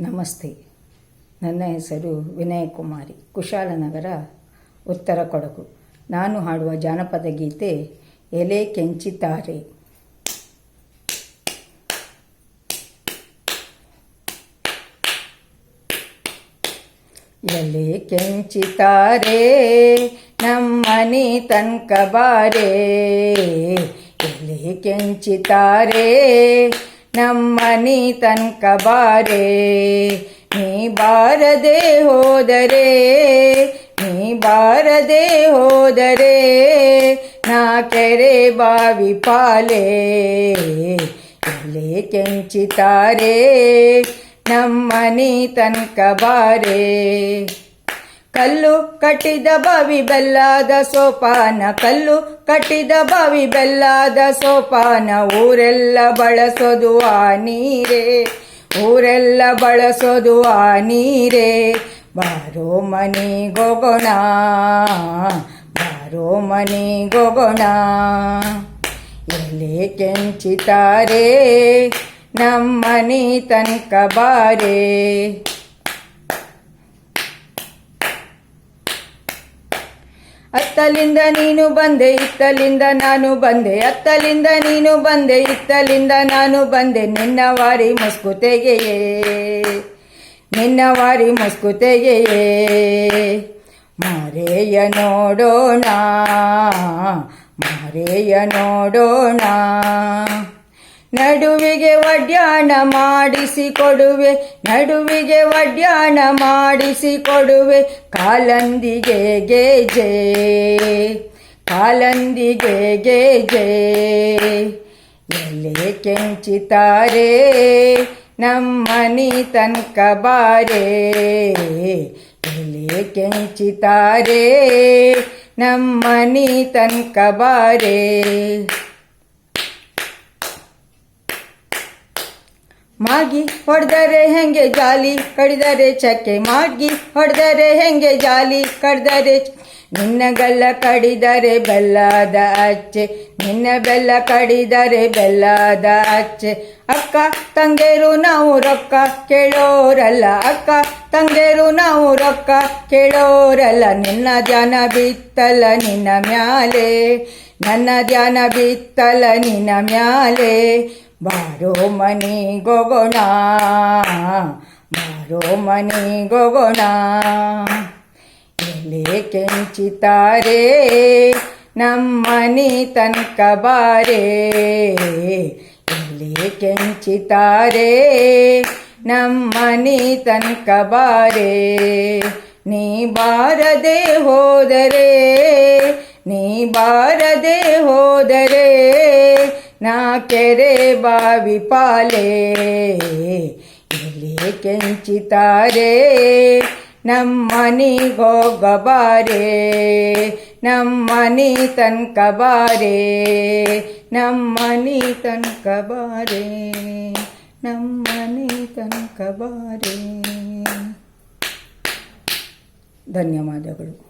ನಮಸ್ತೆ. ನನ್ನ ಹೆಸರು ವಿನಯ ಕುಮಾರಿ. ಕುಶಾಲನಗರ ಉತ್ತರ ಕೊಡಗು. ನಾನು ಹಾಡುವ ಜಾನಪದ ಗೀತೆ, ಎಲೆ ಕೆಂಚಿತಾರೆ ಎಲೆ ಕೆಂಚಿತಾರೆ ನಮ್ಮನೆ ತನಕ ಬಾರೆ. ಎಲೆ ಕೆಂಚಿತಾರೆ ನಮ್ಮನೆ ತನಕ ಬಾರೆ. ನೀ ಬಾರದೆ ಹೋದರೆ, ನೀ ಬಾರದೆ ಹೋದರೆ, ನಾ ಕೆರೆ ಬಾವಿ ಪಾಲೆ. ಎಲೆ ಕೆಂಚಿತಾರೆ, ನಮ್ಮನೆ ತನಕ ಬಾರೆ. ಕಲ್ಲು ಕಟ್ಟಿದ ಬಾವಿ ಬೆಲ್ಲಾದ ಸೋಪಾನ, ಕಲ್ಲು ಕಟ್ಟಿದ ಬಾವಿ ಬೆಲ್ಲಾದ ಸೋಪಾನ, ಊರೆಲ್ಲ ಬಳಸೋದು ಆ ನೀರೇ, ಊರೆಲ್ಲ ಬಳಸೋದು ಆ ನೀರೇ. ಬಾರೋ ಮನೆಗೋಗೋಣ ಬಾರೋ ಮನೆಗೋಗೋಣ ಎಲ್ಲಿ ಕೆಂಚಿತಾರೆ, ನಮ್ಮನೆ ತನಕ ಬಾರೆ. ಅತ್ತಲಿಂದ ನೀನು ಬಂದೆ, ಇತ್ತಲಿಂದ ನಾನು ಬಂದೆ. ಅತ್ತಲಿಂದ ನೀನು ಬಂದೆ, ಇತ್ತಲಿಂದ ನಾನು ಬಂದೆ. ನಿನ್ನ ವಾರಿ ಮಸ್ಕುತೆಗೆಯೇ ನಿನ್ನ ವಾರಿ ಮಸ್ಕುತೆಗೆಯೇ ಮರೆಯ ನೋಡೋಣ, ಮಾರೆಯ ನೋಡೋಣ. ನಡುವಿಗೆ ವಡ್ಯಾಣ ಮಾಡಿಸಿ ಕೊಡುವೆ ನಡುವಿಗೆ ವಡ್ಯಾಣ ಮಾಡಿಸಿ ಕೊಡುವೆ ಕಾಲಂದಿಗೆ ಗೆಜೆ ಕಾಲಂದಿಗೆ ಗೆಜೆ ಎಲ್ಲಿ ಕೆಂಚಿತಾರೆ ನಮ್ಮನಿ ತನಕ ಬಾರೆ? ಎಲ್ಲಿ ಕೆಂಚಿತಾರೆ ನಮ್ಮನಿ ತನಕ ಬಾರೆ? ಮಾಗಿ ಹೊಡೆದರೆ ಹೆಂಗೆ ಜಾಲಿ? ಕಡಿದರೆ ಚಕ್ಕೆ ಮಾಗಿ ಹೊಡೆದರೆ ಹೆಂಗೆ ಜಾಲಿ? ಕಡಿದರೆ ನಿನ್ನ ಗಲ್ಲ ಕಡಿದರೆ ಬೆಲ್ಲದ ಅಚ್ಚೆ. ನಿನ್ನ ಬೆಲ್ಲ ಕಡಿದರೆ ಬೆಲ್ಲದ ಅಚ್ಚೆ. ಅಕ್ಕ ತಂಗೇರು ನಾವು ರೊಕ್ಕ ಕೇಳೋರಲ್ಲ. ಅಕ್ಕ ತಂಗೇರು ನಾವು ರೊಕ್ಕ ಕೇಳೋರಲ್ಲ. ನಿನ್ನ ಧ್ಯಾನ ಬಿತ್ತಲ ನಿನ್ನ ಮ್ಯಾಲೆ. ನನ್ನ ಧ್ಯಾನ ಬಿತ್ತಲ ನಿನ್ನ ಮ್ಯಾಲೆ. ಬಾರೋ ಮನೆಗೋಗೋಣ ಬಾರೋ ಮನೆಗೋಗೋಣ ಎಲೆ ಕೆಂಚಿತಾರೆ ನಮ್ಮನೆ ತನಕ ಬಾರೆ ಎಲೆ ಕೆಂಚಿತಾರೆ ನಮ್ಮನೆ ತನಕ ಬಾರೆ ನೀ ಬಾರದೆ ಹೋದರೆ ನೀ ಬಾರದೆ ಹೋದರೆ ನಾ ಕೆರೆ ಬಾವಿ ಪಾಲೆ ಇಲ್ಲಿ ಕೆಂಚಿತಾರೆ? ನಮ್ಮನಿಗೋಗಬಾರೆ ನಮ್ಮನಿ ತನಕ ಬಾರೆ ನಮ್ಮನಿ ತನಕ ಬಾರೆ ನಮ್ಮನಿ ತನಕ ಬಾರೆ ಧನ್ಯವಾದಗಳು.